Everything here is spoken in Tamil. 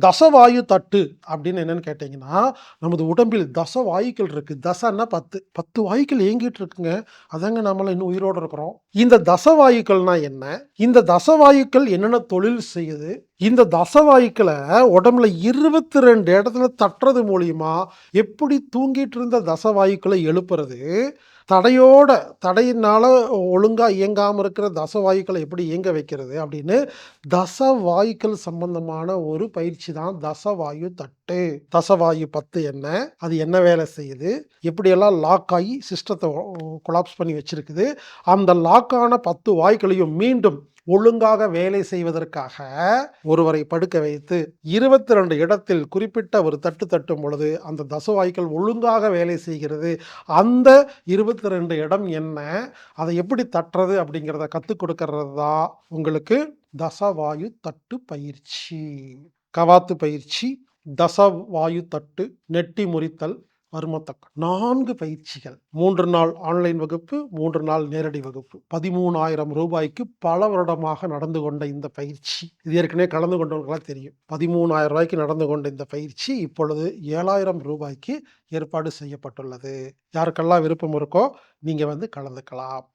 தசவாயு தட்டு அப்படின்னு என்னன்னு கேட்டிங்கன்னா நமது உடம்பில் தச வாயுக்கள் இருக்கு. தசன்னா பத்து. பத்து வாயுக்கள் இயங்கிட்டு இருக்குங்க. அதாங்க நம்மள இன்னும் உயிரோடு இருக்கிறோம். இந்த தசவாயுக்கள்னா என்ன? இந்த தசவாயுக்கள் என்னென்ன தொழில் செய்யுது? இந்த தசவாயுக்களை உடம்புல இருபத்தி ரெண்டு இடத்துல தட்டுறது மூலியமா எப்படி தூங்கிட்டு இருந்த தசவாயுக்களை எழுப்புறது? தடையோட தடையினால் ஒழுங்காக இயங்காமல் இருக்கிற தசவாயுக்களை எப்படி இயங்க வைக்கிறது அப்படின்னு தசவாயுக்கள் சம்பந்தமான ஒரு பயிற்சி தான் தசவாயு தட்டு. தசவாயு பத்து என்ன? அது என்ன வேலை செய்யுது? எப்படியெல்லாம் லாக் ஆகி சிஸ்டத்தை கொலாப்ஸ் பண்ணி வச்சிருக்குது? அந்த லாக்கான பத்து வாய்க்களையும் மீண்டும் ஒழுங்காக வேலை செய்வதற்காக ஒருவரை படுக்க வைத்து இருபத்தி ரெண்டு இடத்தில் குறிப்பிட்ட ஒரு தட்டு தட்டும் பொழுது அந்த தசவாய்க்கள் ஒழுங்காக வேலை செய்கிறது. அந்த இருபத்தி ரெண்டு இடம் என்ன? அதை எப்படி தட்டுறது அப்படிங்கிறத கற்றுக் கொடுக்கறது தான் உங்களுக்கு தசவாயு தட்டு பயிற்சி. கவாத்து பயிற்சி தசவாயு தட்டு நெட்டி முறித்தல் மர்மத்தக்கம் நான்கு பயிற்சிகள். மூன்று நாள் ஆன்லைன் வகுப்பு மூன்று நாள் நேரடி வகுப்பு. பதிமூணாயிரம் ரூபாய்க்கு பல வருடமாக நடந்து கொண்ட இந்த பயிற்சி. இது ஏற்கனவே கலந்து கொண்டவர்களாக தெரியும். பதிமூணாயிரம் ரூபாய்க்கு நடந்து கொண்ட இந்த பயிற்சி இப்பொழுது ஏழாயிரம் ரூபாய்க்கு ஏற்பாடு செய்யப்பட்டுள்ளது. யாருக்கெல்லாம் விருப்பம் இருக்கோ நீங்கள் வந்து கலந்துக்கலாம்.